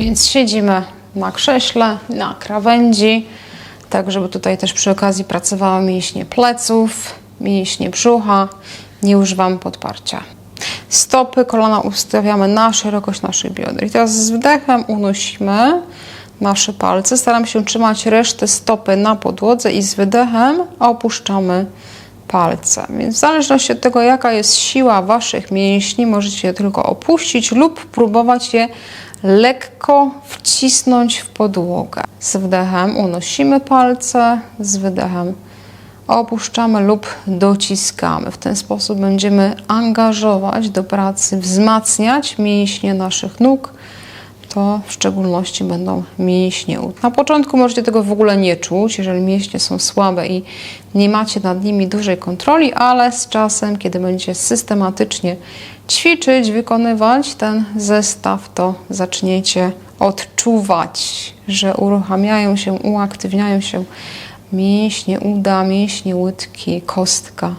Więc siedzimy na krześle, na krawędzi, tak żeby tutaj też przy okazji pracowały mięśnie pleców, mięśnie brzucha. Nie używamy podparcia. Stopy, kolana ustawiamy na szerokość naszych bioder. I teraz z wdechem unosimy nasze palce. Staram się trzymać resztę stopy na podłodze i z wydechem opuszczamy palce. Więc w zależności od tego, jaka jest siła Waszych mięśni, możecie je tylko opuścić lub próbować je lekko wcisnąć w podłogę. Z wdechem unosimy palce, z wydechem opuszczamy lub dociskamy. W ten sposób będziemy angażować do pracy, wzmacniać mięśnie naszych nóg. To w szczególności będą mięśnie ud. Na początku możecie tego w ogóle nie czuć, jeżeli mięśnie są słabe i nie macie nad nimi dużej kontroli, ale z czasem, kiedy będziecie systematycznie ćwiczyć, wykonywać ten zestaw, to zaczniecie odczuwać, że uruchamiają się, uaktywniają się mięśnie uda, mięśnie łydki, kostka